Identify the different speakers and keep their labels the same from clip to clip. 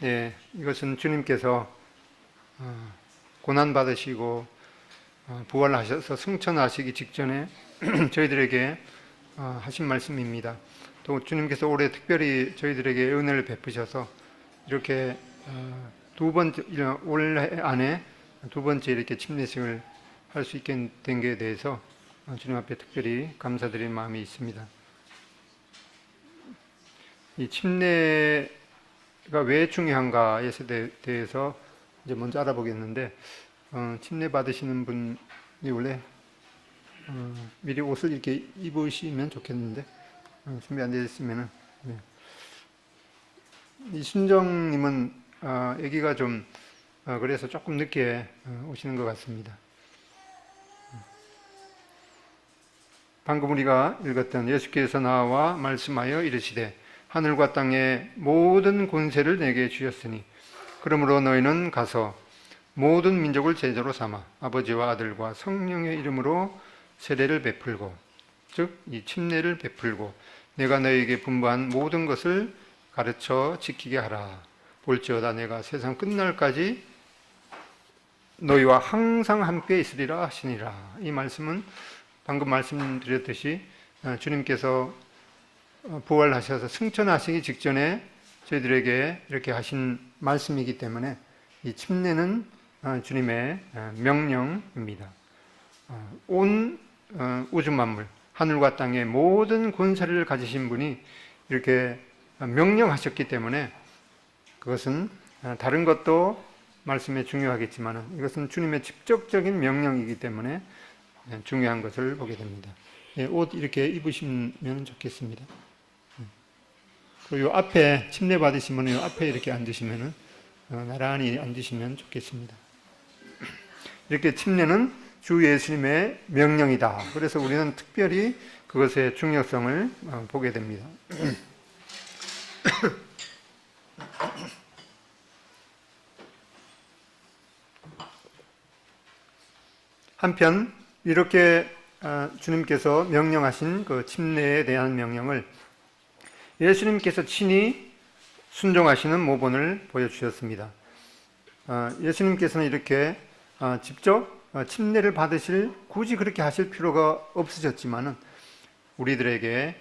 Speaker 1: 네, 이것은 주님께서 어, 고난 받으시고 어, 부활하셔서 승천하시기 직전에 저희들에게 어, 하신 말씀입니다. 또 주님께서 올해 특별히 저희들에게 은혜를 베푸셔서 이렇게 어, 두 번째 올해 안에 두 번째 이렇게 침례식을 할 수 있게 된 것에 대해서 어, 주님 앞에 특별히 감사드리는 마음이 있습니다. 이 침례가 왜 중요한가에 대해서 이제 먼저 알아보겠는데 어, 침례 받으시는 분이 원래 어, 미리 옷을 이렇게 입으시면 좋겠는데 어, 준비 안 되셨으면은 네. 이 순정님은 어, 아기가 좀 어, 그래서 조금 늦게 어, 오시는 것 같습니다. 방금 우리가 읽었던 예수께서 나와 말씀하여 이르시되 하늘과 땅의 모든 권세를 내게 주셨으니 그러므로 너희는 가서 모든 민족을 제자로 삼아 아버지와 아들과 성령의 이름으로 세례를 베풀고 즉 이 침례를 베풀고 내가 너희에게 분부한 모든 것을 가르쳐 지키게 하라. 볼지어다 내가 세상 끝날까지 너희와 항상 함께 있으리라 하시니라. 이 말씀은 방금 말씀드렸듯이 어, 주님께서 어, 부활하셔서 승천하시기 직전에 저희들에게 이렇게 하신 말씀이기 때문에 이 침례는 어, 주님의 명령입니다. 온 우주 만물, 하늘과 땅의 모든 권세를 가지신 분이 이렇게 명령하셨기 때문에 그것은 다른 것도 말씀에 중요하겠지만 이것은 주님의 직접적인 명령이기 때문에 네, 중요한 것을 보게 됩니다. 예, 옷 이렇게 입으시면 좋겠습니다. 네. 그리고 앞에 침례 받으시면 요 앞에 이렇게 앉으시면은 어, 나란히 앉으시면 좋겠습니다. 이렇게 침례는 주 예수님의 명령이다. 그래서 우리는 특별히 그것의 중요성을 어, 보게 됩니다. 한편 이렇게 아, 주님께서 명령하신 그 침례에 대한 명령을 예수님께서 친히 순종하시는 모본을 보여주셨습니다. 아, 예수님께서는 이렇게 아, 직접 침례를 받으실 굳이 그렇게 하실 필요가 없으셨지만은 우리들에게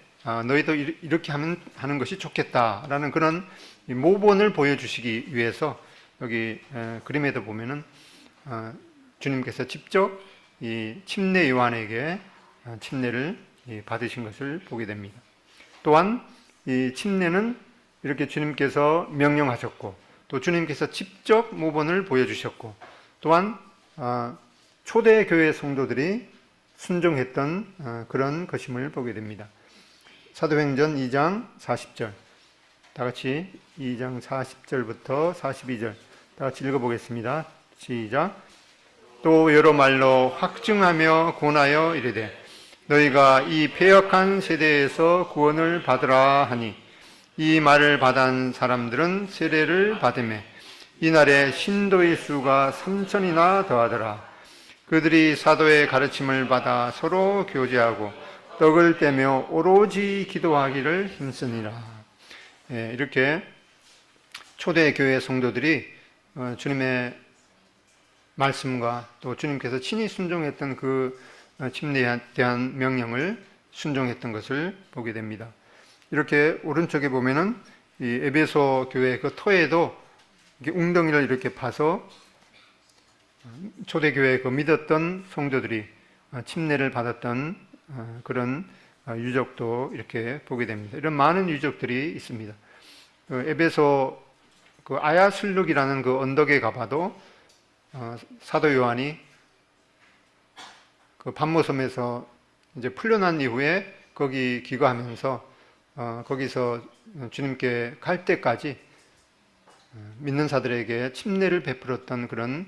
Speaker 1: 너희도 이렇게 하면 하는 것이 좋겠다라는 그런 모본을 보여주시기 위해서 여기 그림에도 보면은 주님께서 직접 이 침례 요한에게 어, 침례를 받으신 것을 보게 됩니다. 또한 이 침례는 이렇게 주님께서 명령하셨고 또 주님께서 직접 모본을 보여주셨고 또한 어, 초대 교회 성도들이 순종했던 어, 그런 것임을 보게 됩니다. 사도행전 2장 40절 다 같이 2장 40절부터 42절 다 같이 읽어보겠습니다. 시작 또 여러 말로 확증하며 권하여 이르되 너희가 이 폐역한 세대에서 구원을 받으라 하니 이 말을 받은 사람들은 세례를 받음에 이날에 신도의 수가 삼천이나 더하더라. 그들이 사도의 가르침을 받아 서로 교제하고 떡을 떼며 오로지 기도하기를 힘쓰니라. 예, 이렇게 초대 교회 성도들이 어, 주님의 말씀과 또 주님께서 친히 순종했던 그 어, 침례에 대한 명령을 순종했던 것을 보게 됩니다. 이렇게 오른쪽에 보면은 이 에베소 교회 그 터에도 웅덩이를 이렇게 파서 초대교회 그 믿었던 성도들이 어, 침례를 받았던 어, 그런 유적도 이렇게 보게 됩니다. 이런 많은 유적들이 있습니다. 그 에베소 그 아야슬룩이라는 그 언덕에 가봐도 어, 사도 요한이 그 반모섬에서 이제 풀려난 이후에 거기 기거하면서 어, 거기서 주님께 갈 때까지 어, 믿는 사들에게 침례를 베풀었던 그런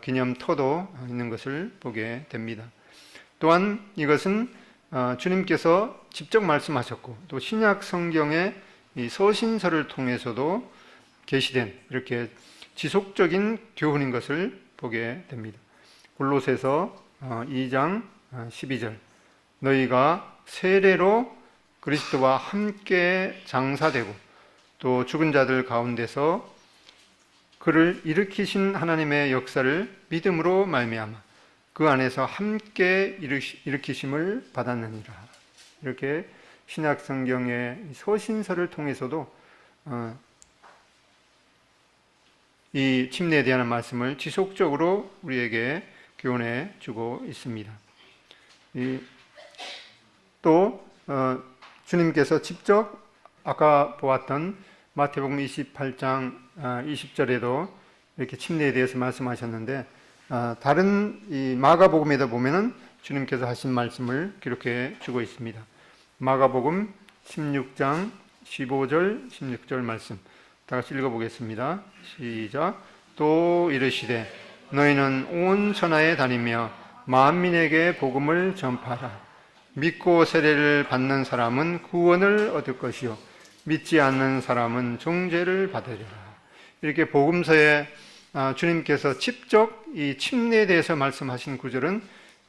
Speaker 1: 기념터도 있는 것을 보게 됩니다. 또한 이것은 주님께서 직접 말씀하셨고 또 신약 성경의 이 서신서를 통해서도 계시된 이렇게 지속적인 교훈인 것을 보게 됩니다. 골로새서 2장 어, 12절 어, 너희가 세례로 그리스도와 함께 장사되고 또 죽은 자들 가운데서 그를 일으키신 하나님의 역사를 믿음으로 말미암아 그 안에서 함께 일으키- 일으키심을 받았느니라. 이렇게 신약 성경의 서신서를 통해서도 어, 이 침례에 대한 말씀을 지속적으로 우리에게 교훈해 주고 있습니다. 이, 또 어, 주님께서 직접 아까 보았던 마태복음 28장 20절에도 이렇게 침례에 대해서 말씀하셨는데 아, 다른 이 마가복음에도 보면은 주님께서 하신 말씀을 기록해 주고 있습니다. 마가복음 16장 15절 16절 말씀 다 같이 읽어보겠습니다. 시작. 또 이르시되 너희는 온 천하에 다니며 만민에게 복음을 전파하라. 믿고 세례를 받는 사람은 구원을 얻을 것이요 믿지 않는 사람은 종죄를 받으리라. 이렇게 복음서에 아, 주님께서 직접 이 침례에 대해서 말씀하신 구절은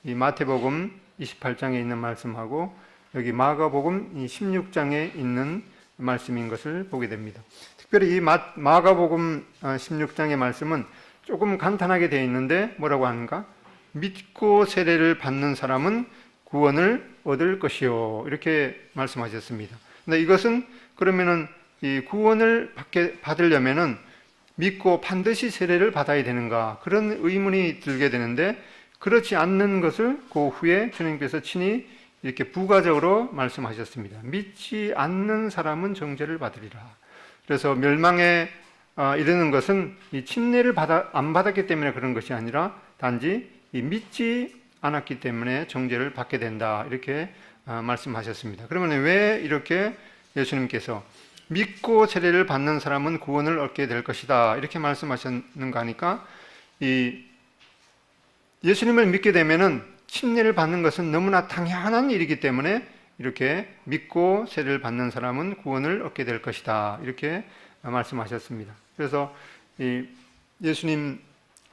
Speaker 1: 이 마태복음 28장에 있는 말씀하고 여기 마가복음 이 16장에 있는 말씀인 것을 보게 됩니다. 특별히 이 마, 마가복음 16장의 말씀은 조금 간단하게 되어 있는데 뭐라고 하는가? 믿고 세례를 받는 사람은 구원을 얻을 것이요. 이렇게 말씀하셨습니다. 근데 이것은 그러면은 이 구원을 받게, 받으려면은 믿고 반드시 세례를 받아야 되는가? 그런 의문이 들게 되는데 그렇지 않는 것을 그 후에 주님께서 친히 이렇게 부가적으로 말씀하셨습니다. 믿지 않는 사람은 정죄를 받으리라. 그래서 멸망에 어, 이르는 것은 이 침례를 받아, 안 받았기 때문에 그런 것이 아니라 단지 이 믿지 않았기 때문에 정죄를 받게 된다. 이렇게 어, 말씀하셨습니다. 그러면 왜 이렇게 예수님께서 믿고 세례를 받는 사람은 구원을 얻게 될 것이다. 이렇게 말씀하셨는가 하니까 이 예수님을 믿게 되면은 침례를 받는 것은 너무나 당연한 일이기 때문에 이렇게 믿고 세례를 받는 사람은 구원을 얻게 될 것이다. 이렇게 말씀하셨습니다. 그래서 이 예수님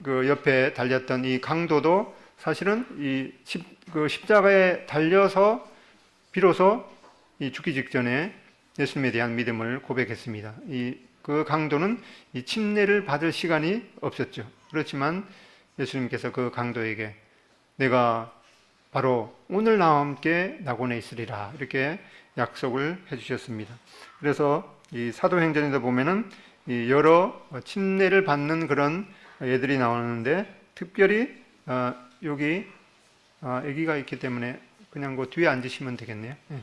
Speaker 1: 그 옆에 달렸던 이 강도도 사실은 이 십, 그 십자가에 달려서 비로소 이 죽기 직전에 예수님에 대한 믿음을 고백했습니다. 이 그 강도는 이 침례를 받을 시간이 없었죠. 그렇지만 예수님께서 그 강도에게 내가 바로 오늘 나와 함께 낙원에 있으리라 이렇게 약속을 해주셨습니다. 그래서 이 사도행전에도 보면은 이 여러 침례를 받는 그런 애들이 나오는데 특별히 어, 여기 어, 아기가 있기 때문에 그냥 그 뒤에 앉으시면 되겠네요. 예.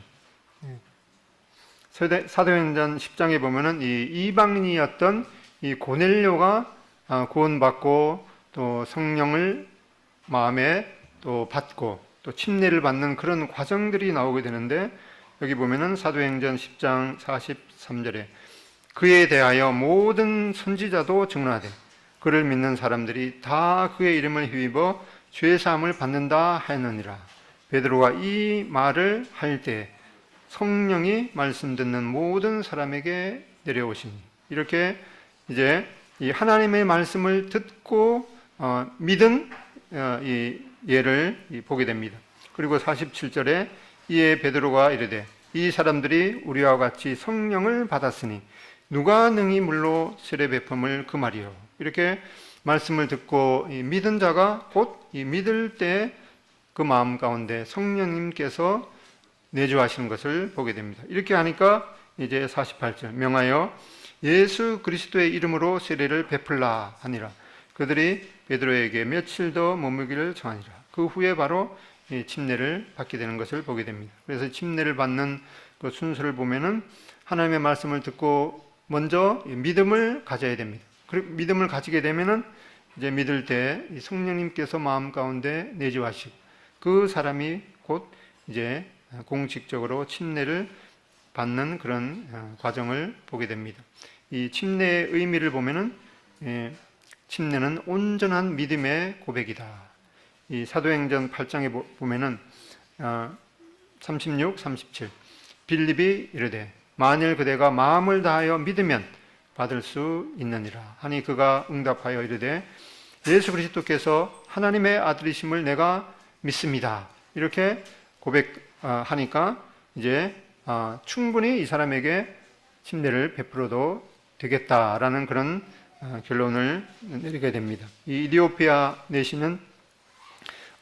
Speaker 1: 예. 사도행전 10장에 보면은 이 이방인이었던 이 고넬료가 아, 구원받고 또 성령을 마음에 또 받고 또 침례를 받는 그런 과정들이 나오게 되는데 여기 보면은 사도행전 10장 43절에 그에 대하여 모든 선지자도 증언하되 그를 믿는 사람들이 다 그의 이름을 힘입어 죄 사함을 받는다 하였느니라. 베드로가 이 말을 할 때 성령이 말씀 듣는 모든 사람에게 내려오시니 이렇게 이제 이 하나님의 말씀을 듣고 어, 믿은 어, 이 예를 이 보게 됩니다. 그리고 47절에 이에 베드로가 이르되 이 사람들이 우리와 같이 성령을 받았으니 누가 능히 물로 세례 베품을 그 말이요. 이렇게 말씀을 듣고 이 믿은 자가 곧 이 믿을 때 그 마음 가운데 성령님께서 내주하시는 것을 보게 됩니다. 이렇게 하니까 이제 48절 명하여 예수 그리스도의 이름으로 세례를 베풀라 하니라. 그들이 베드로에게 며칠 더 머물기를 정하니라. 그 후에 바로 이 침례를 받게 되는 것을 보게 됩니다. 그래서 침례를 받는 그 순서를 보면은 하나님의 말씀을 듣고 먼저 이 믿음을 가져야 됩니다. 그리고 믿음을 가지게 되면은 이제 믿을 때이 성령님께서 마음 가운데 내주하시고 그 사람이 곧 이제 공식적으로 침례를 받는 그런 어, 과정을 보게 됩니다. 이 침례의 의미를 보면은 예, 침례는 온전한 믿음의 고백이다. 이 사도행전 8장에 보- 보면은 어, 36, 37 빌립이 이르되 만일 그대가 마음을 다하여 믿으면 받을 수 있느니라 하니 그가 응답하여 이르되 예수 그리스도께서 하나님의 아들이심을 내가 믿습니다. 이렇게 고백하니까 이제 아, 충분히 이 사람에게 침례를 베풀어도 되겠다라는 그런 어, 결론을 내리게 됩니다. 이 이디오피아 내시는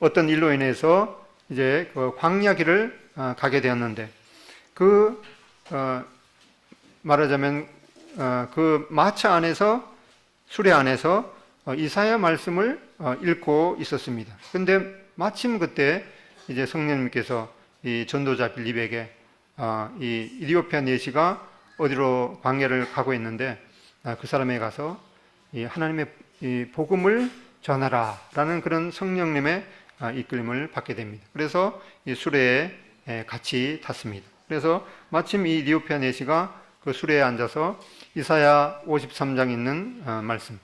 Speaker 1: 어떤 일로 인해서 이제 그 광야길을 어, 가게 되었는데 그 어, 말하자면 어, 그 마차 안에서 수레 안에서 어, 이사야 말씀을 어, 읽고 있었습니다. 근데 마침 그때 이제 성령님께서 이 전도자 빌립에게 어, 이 이디오피아 내시가 어디로 광야를 가고 있는데 아, 그 사람에 가서 이 하나님의 이 복음을 전하라라는 그런 성령님의 아, 이끌림을 받게 됩니다. 그래서 이 수레에 에, 같이 탔습니다. 그래서 마침 이 이디오피아 내시가 그 수레에 앉아서 이사야 53장 있는 어, 말씀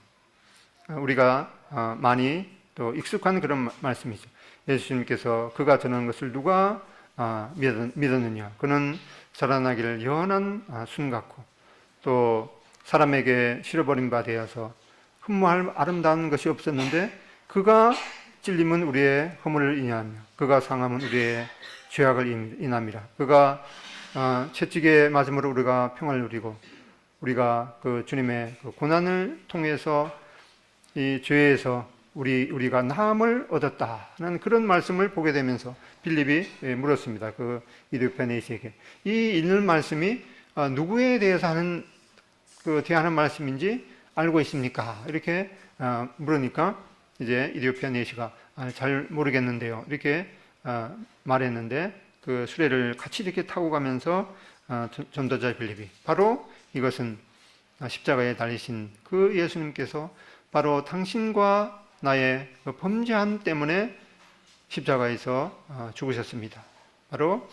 Speaker 1: 어, 우리가 어, 많이 또 익숙한 그런 마- 말씀이죠. 예수님께서 그가 전하는 것을 누가 아, 믿었- 믿었느냐? 그는 자라나기를 연한 아, 순 같고 또 사람에게 실어버린 바 되어서 흠모할 아름다운 것이 없었는데 그가 찔림은 우리의 허물을 인하며 그가 상함은 우리의 죄악을 인- 인함이라 그가 어, 채찍에 맞음으로 우리가 평화를 누리고 우리가 그 주님의 그 고난을 통해서 이 죄에서 우리 우리가 나음을 얻었다는 그런 말씀을 보게 되면서 빌립이 예, 물었습니다. 그 이디오페네시에게 이 읽는 말씀이 어, 누구에 대해서 하는 그 대하는 말씀인지 알고 있습니까? 이렇게 어, 물으니까 이제 이디오피아 네시가 아, 잘 모르겠는데요. 이렇게 어, 말했는데 그 수레를 같이 이렇게 타고 가면서 전도자 빌립이 바로 이것은 아, 십자가에 달리신 그 예수님께서 바로 당신과 나의 그 범죄함 때문에 십자가에서 어, 죽으셨습니다. 바로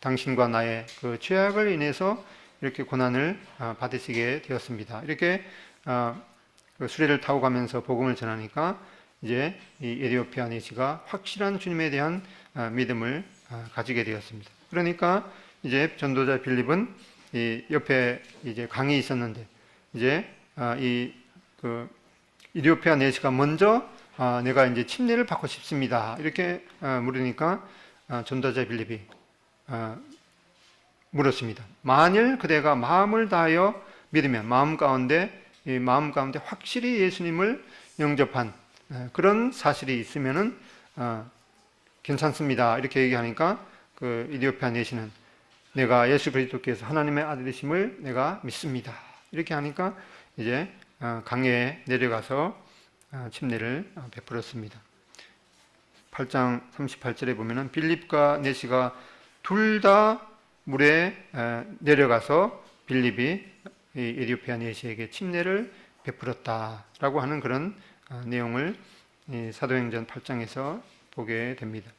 Speaker 1: 당신과 나의 그 죄악을 인해서 이렇게 고난을 어, 받으시게 되었습니다. 이렇게 어, 그 수레를 타고 가면서 복음을 전하니까 이제 이 에디오피아 네시가 확실한 주님에 대한 어, 믿음을 어, 가지게 되었습니다. 그러니까 이제 전도자 빌립은 이 옆에 이제 강이 있었는데 이제 아, 이그 이디오피아 네시가 먼저 아, 내가 이제 침례를 받고 싶습니다. 이렇게 아, 물으니까 아, 전도자 빌립이 아, 물었습니다. 만일 그대가 마음을 다하여 믿으면 마음 가운데 이 마음 가운데 확실히 예수님을 영접한 아, 그런 사실이 있으면은 아, 괜찮습니다. 이렇게 얘기하니까 그 이디오피아 내시는 내가 예수 그리스도께서 하나님의 아들이심을 내가 믿습니다. 이렇게 하니까 이제 어, 강에 내려가서 어, 침례를 어, 베풀었습니다. 8장 38절에 보면은 빌립과 네시가 둘 다 물에 에, 내려가서 빌립이 이 에디오피아 네시에게 침례를 베풀었다라고 하는 그런 어, 내용을 이 사도행전 8장에서 보게 됩니다.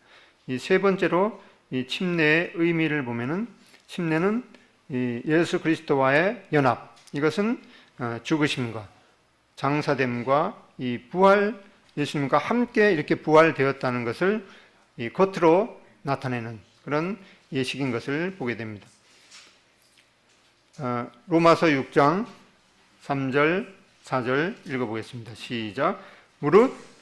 Speaker 1: 이 세 번째로 이 침례의 의미를 보면은 침례는 이 예수 그리스도와의 연합 이것은 어, 죽으심과 장사됨과 이 부활 예수님과 함께 이렇게 부활되었다는 것을 이 겉으로 나타내는 그런 예식인 것을 보게 됩니다. 어, 로마서 6장 3절 4절 읽어보겠습니다. 시작. 무릇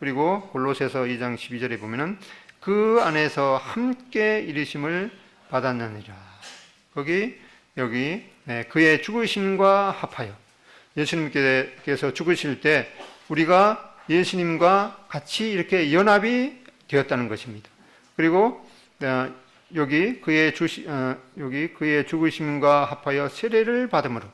Speaker 1: 그리고 골로새서 2장 12절에 보면은 그 안에서 함께 이르심을 받았느니라. 거기 여기 네, 그의 죽으심과 합하여 예수님께서 죽으실 때 우리가 예수님과 같이 이렇게 연합이 되었다는 것입니다. 그리고 어, 여기 그의 주시, 어, 여기 그의 죽으심과 합하여 세례를 받음으로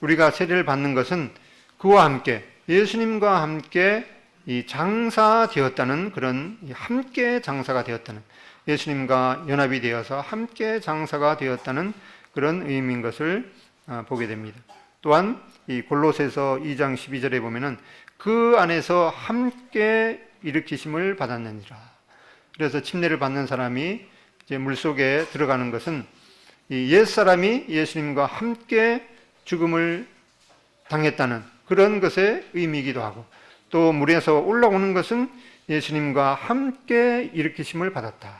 Speaker 1: 우리가 세례를 받는 것은 그와 함께 예수님과 함께 이 장사되었다는 그런 이 함께 장사가 되었다는 예수님과 연합이 되어서 함께 장사가 되었다는 그런 의미인 것을 어, 보게 됩니다. 또한 이 골로새서 2장 12절에 보면은 그 안에서 함께 일으키심을 받았느니라. 그래서 침례를 받는 사람이 이제 물 속에 들어가는 것은 이옛 사람이 예수님과 함께 죽음을 당했다는 그런 것의 의미이기도 하고 또 물에서 올라오는 것은 예수님과 함께 일으키심을 받았다.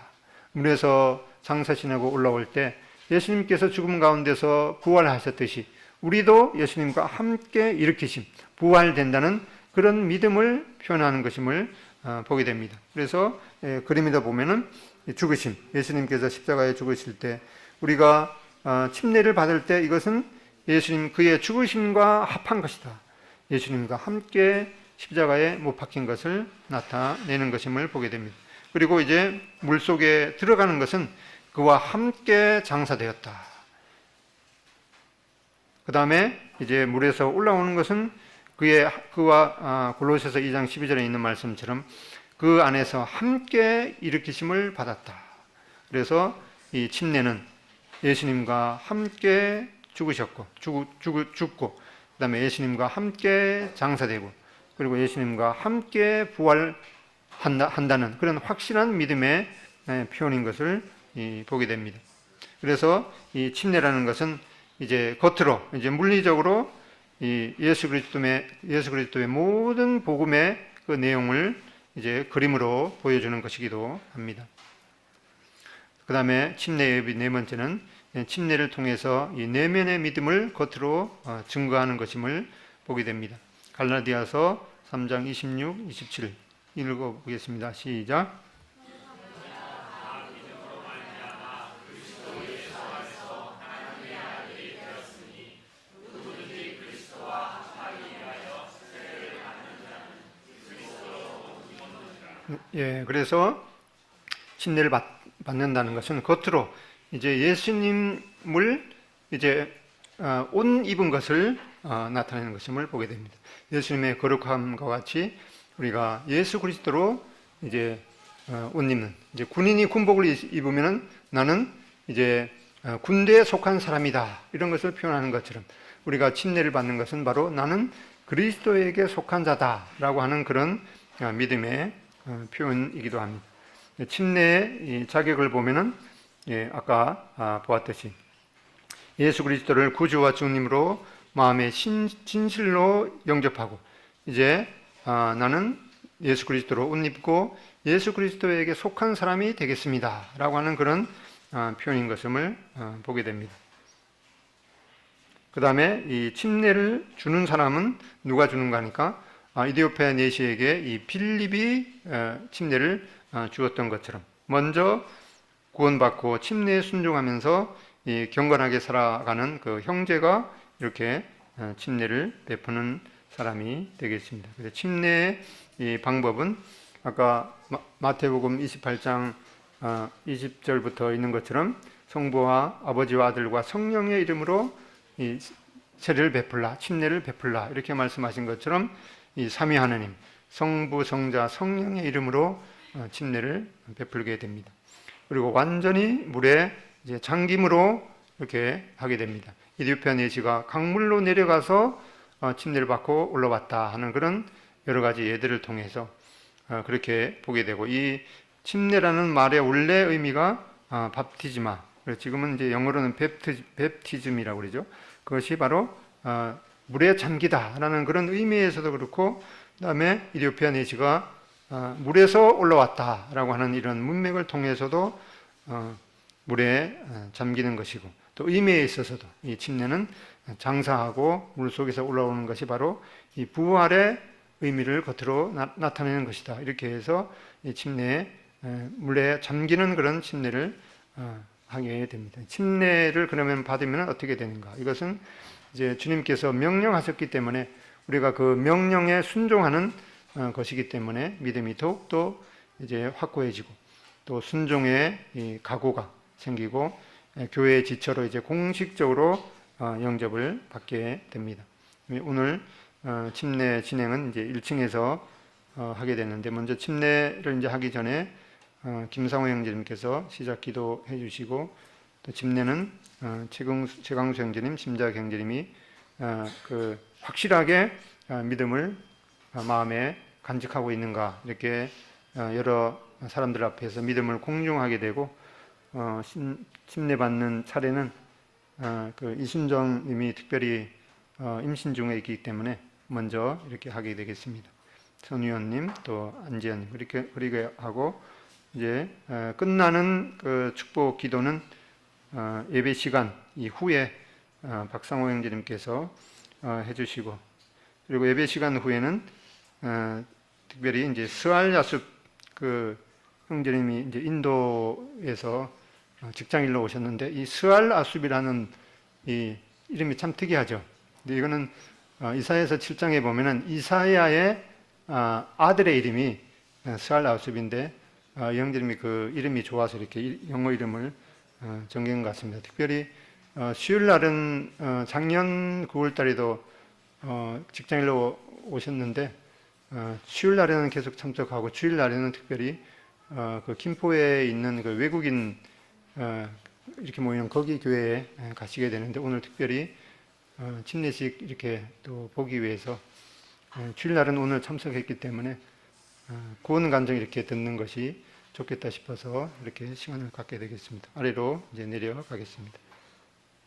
Speaker 1: 물에서 장사 지내고 올라올 때 예수님께서 죽음 가운데서 부활하셨듯이 우리도 예수님과 함께 일으키심, 부활된다는 그런 믿음을 표현하는 것임을 어, 보게 됩니다. 그래서 예, 그림에다 보면은 죽으심, 예수님께서 십자가에 죽으실 때 우리가 어, 침례를 받을 때 이것은 예수님 그의 죽으심과 합한 것이다. 예수님과 함께 십자가에 못 박힌 것을 나타내는 것임을 보게 됩니다. 그리고 이제 물 속에 들어가는 것은 그와 함께 장사되었다. 그 다음에 이제 물에서 올라오는 것은 그의 그와 아, 골로새서 2장 12절에 있는 말씀처럼 그 안에서 함께 일으키심을 받았다. 그래서 이 침례는 예수님과 함께 죽으셨고 죽, 죽, 죽고 그다음에 예수님과 함께 장사되고 그리고 예수님과 함께 부활한다는 그런 확실한 믿음의 예, 표현인 것을 보게 됩니다. 그래서 이 침례라는 것은 이제 겉으로 이제 물리적으로 이 예수 그리스도의 예수 그리스도의 모든 복음의 그 내용을 이제 그림으로 보여주는 것이기도 합니다. 그 다음에 침례 예비 네 번째는 침례를 통해서 이 내면의 믿음을 겉으로 어, 증거하는 것임을 보게 됩니다. 갈라디아서 3장 26, 27 읽어보겠습니다. 시작. 예, 그래서 침례를 받, 받는다는 것은 겉으로 이제 예수님을 이제 어, 옷 입은 것을 어, 나타내는 것임을 보게 됩니다. 예수님의 거룩함과 같이 우리가 예수 그리스도로 이제 어, 옷 입는 이제 군인이 군복을 입으면은 나는 이제 군대에 속한 사람이다 이런 것을 표현하는 것처럼 우리가 침례를 받는 것은 바로 나는 그리스도에게 속한 자다라고 하는 그런 믿음의 표현이기도 합니다. 침례의 자격을 보면은 예, 아까 아, 보았듯이 예수 그리스도를 구주와 주님으로 마음의 신, 진실로 영접하고 이제 아, 나는 예수 그리스도로 옷 입고 예수 그리스도에게 속한 사람이 되겠습니다 라고 하는 그런 아, 표현인 것을 아, 보게 됩니다. 그 다음에 이 침례를 주는 사람은 누가 주는가 하니까 아, 이디오페아 내시에게 이 필립이 어, 침례를 아, 주었던 것처럼 먼저 구원받고 침례에 순종하면서 경건하게 살아가는 그 형제가 이렇게 어, 침례를 베푸는 사람이 되겠습니다. 침례의 이 방법은 아까 마태복음 28장 20절부터 어, 있는 것처럼 성부와 아버지와 아들과 성령의 이름으로 이 세례를 베풀라, 침례를 베풀라 이렇게 말씀하신 것처럼 이 삼위 하나님, 성부, 성자, 성령의 이름으로 어, 침례를 베풀게 됩니다. 그리고 완전히 물에 이제 잠김으로 이렇게 하게 됩니다. 이디오피아 내시가 강물로 내려가서 어, 침례를 받고 올라왔다 하는 그런 여러 가지 예들을 통해서 어, 그렇게 보게 되고 이 침례라는 말의 원래 의미가 어, 밥티즈마 지금은 이제 영어로는 베프티, 베프티즘이라고 그러죠. 그것이 바로 물에 잠기다라는 그런 의미에서도 그렇고 그다음에 이디오피아 내시가 어, 물에서 올라왔다라고 하는 이런 문맥을 통해서도 어, 물에 어, 잠기는 것이고 또 의미에 있어서도 이 침례는 장사하고 물 속에서 올라오는 것이 바로 이 부활의 의미를 겉으로 나, 타내는 것이다. 이렇게 해서 이 침례에 물에 잠기는 그런 침례를 하게 됩니다. 침례를 그러면 받으면 어떻게 되는가? 이것은 이제 주님께서 명령하셨기 때문에 우리가 그 명령에 순종하는 어, 것이기 때문에 믿음이 더욱더 이제 확고해지고 또 순종의 각오가 생기고 교회의 지처로 이제 공식적으로 어, 영접을 받게 됩니다. 오늘 어, 침례 진행은 이제 1층에서 하게 됐는데 먼저 침례를 이제 하기 전에 김상호 형제님께서 시작 기도해 주시고 또 침례는 최강수, 형제님, 심작 형제님이 그 확실하게 믿음을 마음에 간직하고 있는가 이렇게 어, 여러 사람들 앞에서 믿음을 공중하게 되고 어, 침례받는 차례는 어, 그 이순정님이 특별히 어, 임신 중에 있기 때문에 먼저 이렇게 하게 되겠습니다. 선 의원님 또 안지현님 이렇게 그리게 하고 이제 어, 끝나는 그 축복 기도는 어, 예배 시간 이후에 어, 박상호 형제님께서 어, 해주시고 그리고 예배 시간 후에는 어, 특별히 이제 스알 야습 그 형제님이 이제 인도에서 어, 직장일로 오셨는데 이 스알 아숲이라는 이 이름이 참 특이하죠. 근데 이거는 어, 이사야서 7장에 보면은 이사야의 아, 아들의 이름이 어, 스알 아숲인데 어, 이 형제님이 그 이름이 좋아서 이렇게 이- 영어 이름을 것 같습니다. 특별히 어, 수요일 날은 어, 작년 9월 달에도 어, 직장일로 오셨는데 어, 수요일 날에는 계속 참석하고 주일 날에는 특별히 어, 그 김포에 있는 그 외국인 어, 이렇게 모이는 거기 교회에 에, 가시게 되는데 오늘 특별히 어, 침례식 이렇게 또 보기 위해서 어, 주일 날은 오늘 참석했기 때문에 어, 구원 간증 이렇게 듣는 것이 좋겠다 싶어서 이렇게 시간을 갖게 되겠습니다. 아래로 이제 내려가겠습니다.